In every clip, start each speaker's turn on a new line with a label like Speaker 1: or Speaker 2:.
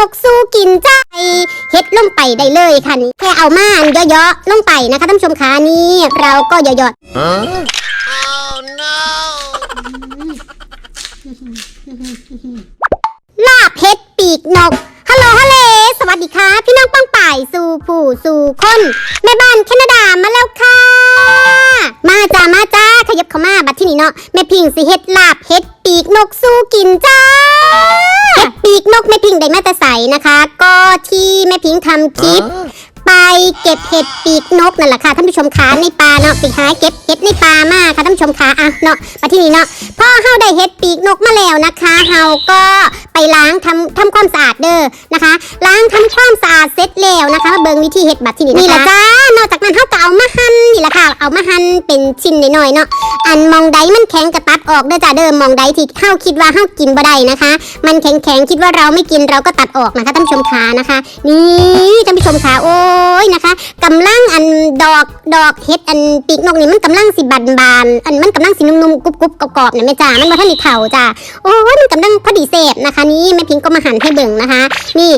Speaker 1: นกสู้กินใจเฮ็ดลงไปได้เลยค่ะนี่แค่เอามาอันเยอะๆลงไปนะคะท่านผู้ชมคะนี่เราก็เยอะ
Speaker 2: Huh?
Speaker 1: ๆลาบเฮ็ดปีกนก ฮัลโหลฮัลโหลสวัสดีค่ะ พี่น้องป้องป่าย สู่ผู้สู่คนแม่บ้านแคนาดามาแล้วค่ะ มาจ้ามาจ้าขยับเข้ามาบัดที่นี่เนาะแม่พิงสิเฮ็ดลาบเฮ็ด ปีกนกสู้กินจ้าเฮ็ดปีกนกแม่พิงได้มาแต่ใสนะคะ ก็ที่แม่พิงทำคลิป
Speaker 2: Huh?
Speaker 1: ไปเก็บเห็ดปีกนกนั่นแหละค่ะท่านผู้ชมคะในป่าเนาะไปหาเก็บเห็ดในป่ามาค่ะท่านผู้ชมคะอะเนาะมาที่นี่เนาะพอเฮาได้เห็ดปีกนกมาแล้วนะคะเฮาก็ไปล้างทำทำความสะอาดเด้อนะคะ ล้างทำความสะอาดเสร็จแล้วนะคะมาเบิ่งวิธีเห็ดบัดที่นี่นะคะนี่แหละจ้า อามาหั่นเป็นชิ้นน้อยๆเนาะอันมองใดมันแข็งกระตัดออกเด้อจ้าเด้อมองใดที่เฮาคิดว่าเฮากินบ่ได้นะคะ มันแข็งๆคิดว่าเราไม่กินเราก็ตัดออกนะคะท่านผู้ชมคะนะคะ นี่ท่านผู้ชมคะโอ้ยนะคะกำลังอันดอกดอกเฮ็ดอันปีกนกนี่มันกำลังสิบานบานๆอันมันกำลังสินุ่มๆกรุบๆกรอบๆเนี่ยแม่จ้ามันบ่ทันได้เฒ่าจ้าโอ้ยมันกำลังพอดีเสพนะคะ นี่แม่พิงก็มาหั่นให้เบิ่งนะคะ นี่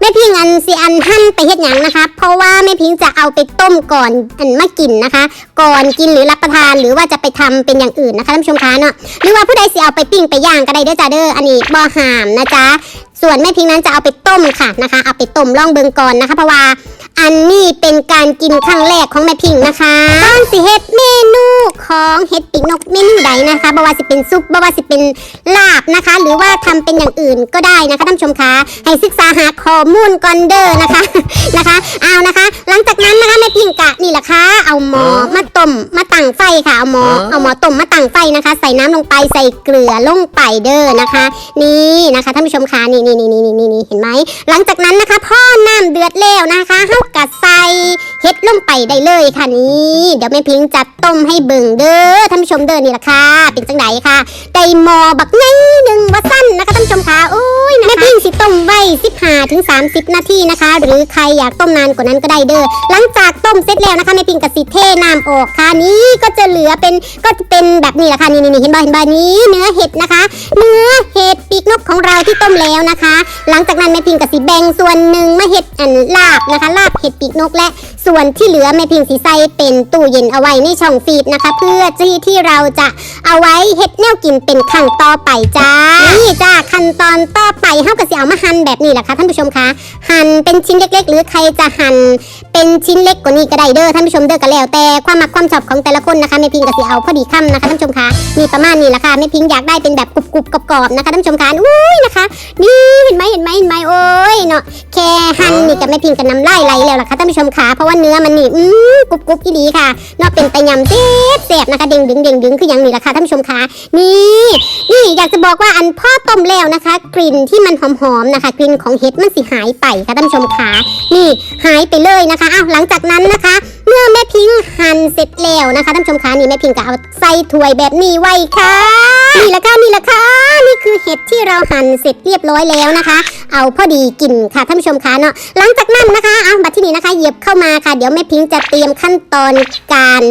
Speaker 1: แม่พิงอันสิอันหั่นไปเฮ็ดหยังนะคะ เพราะว่าแม่พิงจะเอาไปต้มก่อนอันมากินนะคะ ก่อนกินหรือรับประทานหรือว่าจะไปทำเป็นอย่างอื่นนะคะท่านผู้ชมคะเนาะหรือว่าผู้ใดสิเอาไปปิ้งไปย่างก็ได้เด้อจ้าเด้ออันนี้บ่หามนะจ๊ะส่วนแม่พิงนั้นจะเอาไปต้มค่ะนะคะ เอาไปต้มล่องเบิงก่อนนะคะเพราะว่า อันนี้เป็นการกินครั้งแรกของแม่พิงนะคะต้องสิเฮ็ดเมนูของเฮ็ดปีกนกเมนูใดนะคะบ่ว่าสิเป็นซุปบ่ว่าสิเป็นลาบนะคะ หรือว่าทำเป็นอย่างอื่นก็ได้นะคะท่านผู้ชมคะให้ศึกษาหาข้อมูลก่อนเด้อนะคะนะคะ เอานะคะ หลังจากนั้นนะคะแม่พิงกะนี่แหละค่ะเอาหมอมาต้มมาตั้งไฟค่ะเอาหมอเอาหมอต้มมาตั้งไฟนะคะ ใส่น้ำลงไปใส่เกลือลงไปเด้อนะคะ นี่นะคะท่านผู้ชมคะนี่นี่นี่นี่นี่นี่เห็นไหมหลังจากนั้นนะคะพ่อน้ำเดือดแล้วนะคะเฮากะใส่เฮ็ดลงไปได้เลยค่ะนี่เดี๋ยวแม่พิงจัดต้มให้เบิ่งเด้อท่านผู้ชมเด้อนี่ละค่ะ เป็นจังไดค่ะได้หมอบักไงหนึ่งว่าสั้นนะคะท่านผู้ชมคะโอ้ยแม่พิงสิต้มไว้15ถึง30 นาทีนะคะ หรือใครอยากต้มนานกว่านั้นก็ได้เด้อหลังจากต้มเสร็จแล้วนะคะแม่พิงกะสิเทน้ำออกค่ะนี่ก็จะเหลือเป็นก็จะเป็นแบบนี้แหละค่ะนี่นี่นี่เห็นบ่เห็นบ่นี้เนื้อเห็ดนะคะ เนื้อเห็ดปีกนกของเราที่ต้มแล้วนะคะ หลังจากนั้นแม่พิงกะสิแบ่งส่วนหนึ่งมาเห็ดอันลาบนะคะลาบเห็ดปีกนกและ ส่วนที่เหลือแม่พิงสีใสเป็นตู้เย็นเอาไว้ในช่องฟีดนะคะ เพื่อที่ที่เราจะเอาไว้เห็ดแนวกินเป็นขั้นต่อไปจ้านี่จ้าขั้นตอนต่อ เฮาก็สิเอามาหั่นแบบนี้แหละค่ะท่านผู้ชมคะหั่นเป็นชิ้นเล็ก ๆ หรือใครจะหั่นเป็นชิ้นเล็กกว่านี้ก็ได้เด้อท่านผู้ชมเด้อก็แล้ว แต่ความมักความชอบของแต่ละคนนะคะแม่พิงก็สิเอาพอดีคำนะคะท่านผู้ชมคะมีประมาณนี้แหละค่ะแม่พิงอยากได้เป็นแบบกรุบๆกรอบๆนะคะท่านผู้ชมคะอุ้ยนะคะนี่เห็นไหมเห็นไหมเห็นไหมโอ้ยเนาะแค่หั่นนี่กับแม่พิงกับน้ำลายไหลแล้วล่ะค่ะท่านผู้ชมคะเพราะว่าเนื้อมันนี่อืมกรุบกรุบอีดีค่ะเนาะเป็นตะยำเจ็บเจ็บนะคะเด้งดึงเด้งดึงคืออย่างนี้แหละค่ะท่านผู้ชมคะนี่นี่อยากจะบอกว่าอันพ่อต้มแล้วนะคะ กลิ่นที่มันหอมๆนะคะกลิ่นของเห็ดมันสิหายไปค่ะท่านผู้ชมคะนี่หายไปเลยนะคะอ้าวหลังจากนั้นนะคะ เมื่อแม่พิงหั่นเสร็จแล้วนะคะท่านผู้ชมคะนี่แม่พิงก็เอาใส่ถ้วยแบบนี้ไว้ค่ะนี่ละค่ะนี่ละค่ะนี่คือเห็ดที่เราหั่นเสร็จเรียบร้อยแล้วนะคะ เอาพอดีกินค่ะท่านผู้ชมคะเนาะหลังจากนั้นนะคะเอาบัดที่นี้นะคะเหยียบเข้ามาค่ะ เดี๋ยวแม่พิงจะเตรียมขั้นตอนการ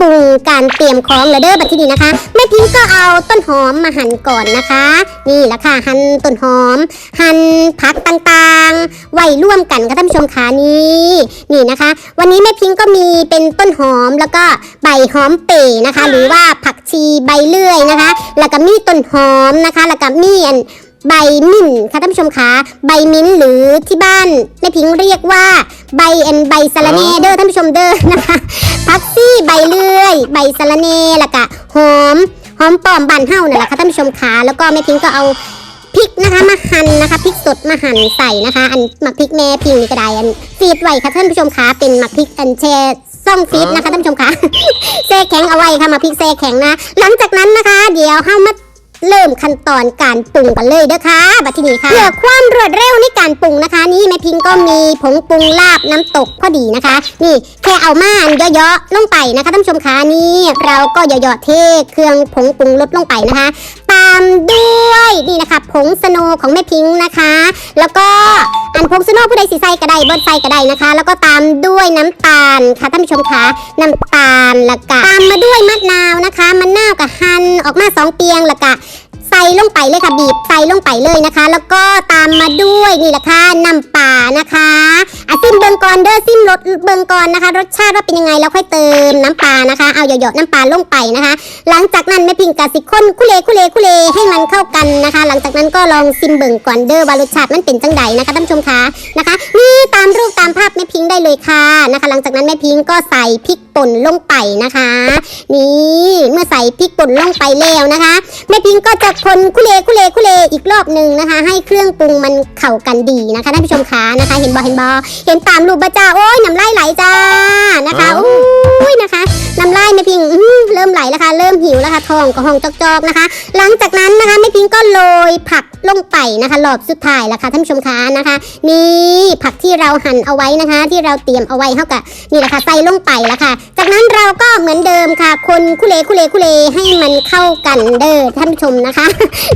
Speaker 1: ปรุงการเตรียมของเลยเด้อบัดที่นี้นะคะแม่พิงก็เอาต้นหอมมาหั่นก่อนนะคะ นี่แหละค่ะหั่นต้นหอม หั่นผักต่างๆ ไว้ร่วมกันค่ะท่านผู้ชมคะนี่นี่นะคะ วันนี้แม่พิงก็มีเป็นต้นหอมแล้วก็ใบหอมเป๋นะคะ หรือว่าผักชีใบเลื่อยนะคะ แล้วก็มีต้นหอมนะคะ แล้วก็มีอัน ใบมิ้นท์ค่ะท่านผู้ชมคะใบมิ้นท์หรือที่บ้านแม่พิงเรียกว่าใบเอ็นใบสะระเนเด้อท่านผู้ชมเด้อนะคะพักซี่ใบเลื่อย ใบสะระเนแล้วก็หอมหอมปอมบานเฮ้านั่นแหละค่ะท่านผู้ชมคะแล้วก็แม่พิงก็เอาพริกนะคะมาหั่นนะคะพริกสดมาหั่นใส่นะคะ อันหมักพริกแม่พิงนี่ก็ได้อันฟีดไว้ค่ะท่านผู้ชมคะเป็นหมักพริกอันแช่ซ่องฟีดนะคะท่านผู้ชมคะแช่แข็งเอาไว้ค่ะมาพริกแช่แข็งนะ หลังจากนั้นนะคะ เดี๋ยวเฮามา เริ่มขั้นตอนการปรุงกันเลยเด้อค่ะบัดทีนี้ค่ะเพื่อความรวดเร็วในการปรุงนะคะ นี่แม่พิงก็มีผงปรุงลาบน้ำตกพอดีนะคะ นี่แค่เอามาอันเยอะๆลงไปนะคะท่านผู้ชมคะนี่เราก็เยอะๆเทเครื่องผงปรุงลดลงไปนะคะามด้วยนี่นะคะผงสโนของแม่พิงค์นะคะ แล้วก็อันผงสโนผู้ใดสีใส่ก็ได้บิร์ดใส่ก็ได้นะคะ แล้วก็ตามด้วยน้ำตาลค่ะท่านผู้ชมคะน้ำตาลล้วก็ตามมาด้วยมะนาวนะคะมะนาวกับหั่นออกมาสองเปียงล้วก็ใส่ลงไปเลยค่ะบีบใส่ลงไปเลยนะคะ แล้วก็ตามมาด้วยนี่แหละค่ะน้ำปลานะคะอะซิมเบิงก่อนเด้อซิม รสเบิงก่อนนะคะ รสชาติว่าเป็นยังไงแล้วค่อยเติมน้ำปลานะคะ เอาหยดๆน้ำปลาลงไปนะคะ หลังจากนั้นแม่พิงกะสิคนคุเลคุเลคุเลให้มันเข้ากันนะคะ หลังจากนั้นก็ลองซิมเบิงก่อนเด้อว่ารสชาติมันเป็นจังใดนะคะท่านผู้ชมคะนะคะ นี่ตามรูปตามภาพแม่พิงได้เลยค่ะนะคะ หลังจากนั้นแม่พิงก็ใส่พริกป่นลงไปนะคะ นี่เมื่อใส่พริกป่นลงไปแล้วนะคะแม่พิงก็จะคนคุเลคุเลคุเลอีกรอบหนึ่งนะคะ ให้เครื่องปรุงมันเข้ากันดีนะคะท่านผู้ชมคะนะคะ เห็นบอเห็นบอเห็นตามรูปบะจ้าโอ้ยน้ำลายไหลจ้านะคะอุ้ยนะคะน้ำลายแม่พิงอื้อเริ่มไหลแล้วค่ะเริ่มหิวแล้วค่ะท้องก็ห้องจอกๆนะคะ หลังจากนั้นนะคะแม่พิงก็โรยผักลงไปนะคะรอบสุดท้ายแล้วค่ะท่านผู้ชมคะนะคะ นี่ผักที่เราหั่นเอาไว้นะคะ ที่เราเตรียมเอาไว้เท่ากับนี่แหละค่ะใส่ลงไปแล้วค่ะ จากนั้นเราก็เหมือนเดิมค่ะ คนคุเลคุเลคุเลให้มันเข้ากันเด้อท่านผู้ชมนะคะ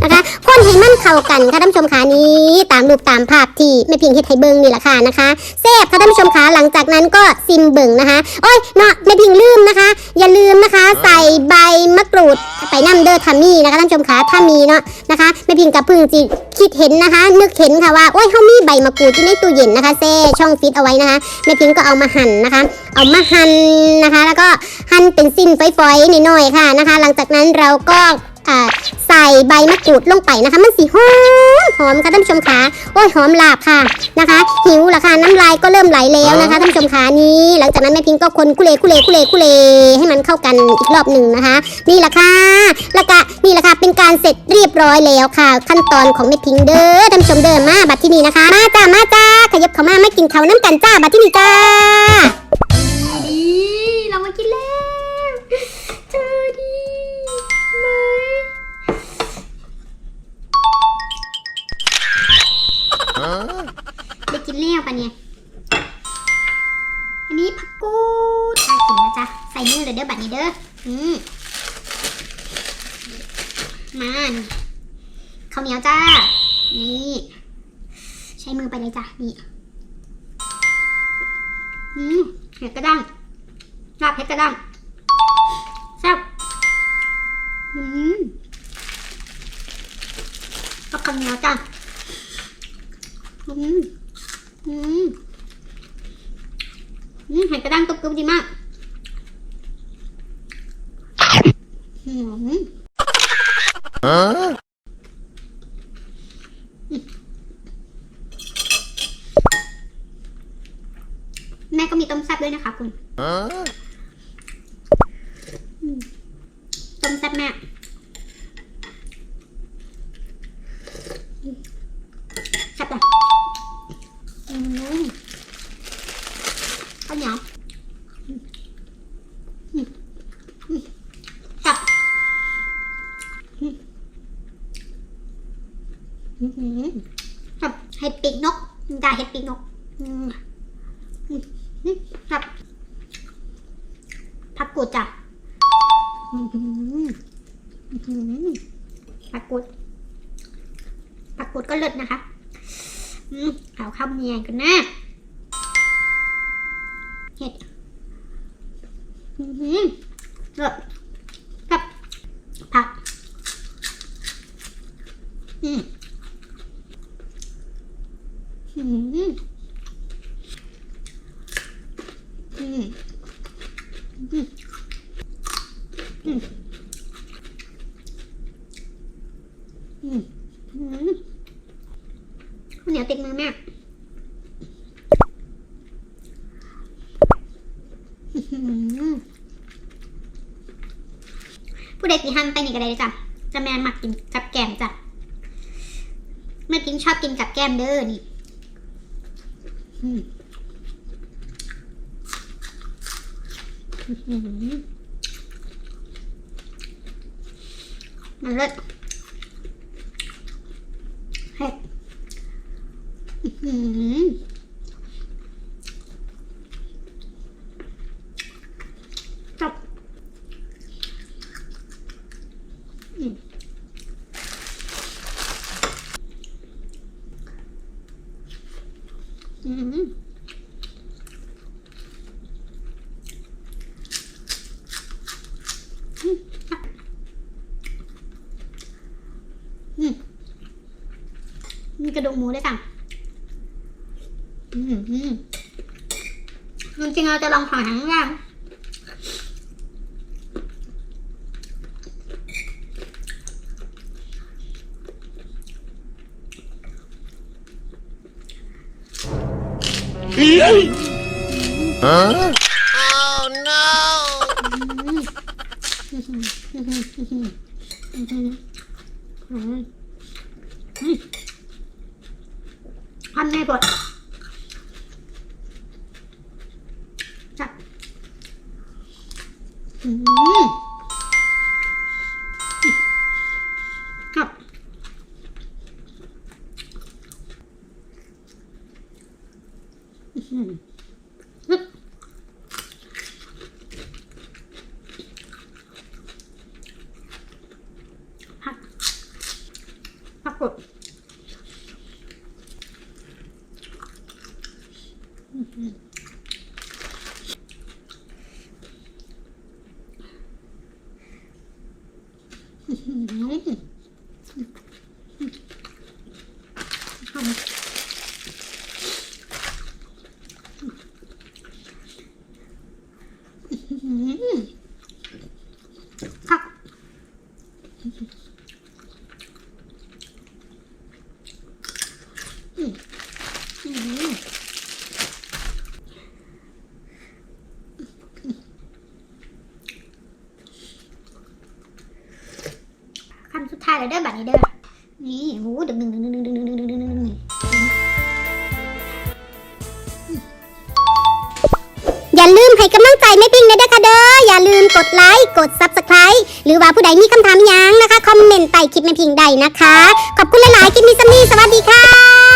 Speaker 1: นะคะคนให้มันเข้ากันค่ะท่านผู้ชมคะนี้ตามรูปตามภาพที่แม่พิงเฮ็ดให้เบิ่งนี่แหละค่ะนะคะแซ่บค่ะท่านผู้ชมคะหลังจากนั้นก็ซิมเบิ่งนะคะโอ้ยเนาะแม่พิงลืมนะคะ อย่าลืมนะคะ ใส่ใบมะกรูดไปน้ำเด้อทามี่นะคะท่านผู้ชมคะถ้ามีเนาะนะคะแม่พิงกับพึ่งจีคิดเห็นนะคะ นึกเห็นค่ะว่าโอ้ยเขามีใบมะกรูดที่ในตู้เย็นนะคะแซ่ช่องฟิตเอาไว้นะคะแม่พิงก็เอามาหั่นนะคะ เอามาหั่นนะคะ แล้วก็หั่นเป็นสิ้นฝอยๆหน่อยๆค่ะนะคะ หลังจากนั้นเราก็อ่า ใส่ใบมะกรูดลงไปนะคะ มันสีหอมหอมค่ะท่านผู้ชมคะโอ้ยหอมหลาบค่ะนะคะ หิวละค่ะน้ำลายก็เริ่มไหลแล้วนะคะท่านผู้ชมคะนี้หลังจากนั้นแม่พิงก็คนคุเลคุเลคุเลคุเลให้มันเข้ากันอีกรอบหนึ่งนะคะ นี่ละค่ะแล้วก็นี่ละค่ะเป็นการเสร็จเรียบร้อยแล้วค่ะ ขั้นตอนของแม่พิงเด้อท่านผู้ชมเดินมาบัดที่นี่นะคะ มาจ้ามาจ้าขยับเข้ามาไมากินเขาน้ำกันจ้าบัดที่นี่จ้า กินแล้วปะเนี่ย อันนี้ผักกูดน่ากินนะจ๊ะ ใส่มือเลยเด้อบัดนี้เด้อ อืมมานี่ข้าวเหนียวจ้า นี่ ใช้มือไปเลยจ้ะ นี่ อืมเห็ดกระด้างลาบเห็ดกระด้างแซ่บอืมก็ข้าวเหนียวจ้ะ อืม อืมอืมเห็ดกระด้างกรุบๆดีมากอืม
Speaker 2: Huh?
Speaker 1: แม่ก็มีต้มแซ่บด้วยนะคะคุณ
Speaker 2: Huh?
Speaker 1: ต้มแซ่บแม่ อืมอืมแซ่บเห็ดปีกนกจ้าเห็ดปีกนกอืมอืมอืมแซ่บผักกูดจ้ะอื้อหืออื้อหือผักกุดผักกุดก็เลิศนะคะอืมเอาข้าวเมียกันนะเห็ดอือหือเลิศกับผัก อืมอืมอืมอืม อืมอืมอืมข้าว เหนียวติดมือแม่อื้อหือผู้ใดกี่หันไปนี่ก็ได้จ้ะจะแม่มักกินกับแกมจ้ะแม่พิงชอบกินกับแก้มเด้อนี่ มันเลิศเฮ้ มีกระดูกหมูด้วยค่ะจริงๆเราจะลองขอหางย่าง
Speaker 2: Huh?
Speaker 1: ทำไงบด ขั้นสุดท้ายเลยเด้อบัดนี้เด้อนี่โหูดึงดึงดึงดึง ไกำลังใจแม่พิงเด้อค่ะเด้ออย่าลืมกดไลค์กด Subscribe หรือว่าผู้ใดมีคำถามยังนะคะ คอมเมนต์ใต้คลิปแม่พิงได้นะคะ ขอบคุณหลายๆคลิปนี้สมีสวัสดีค่ะ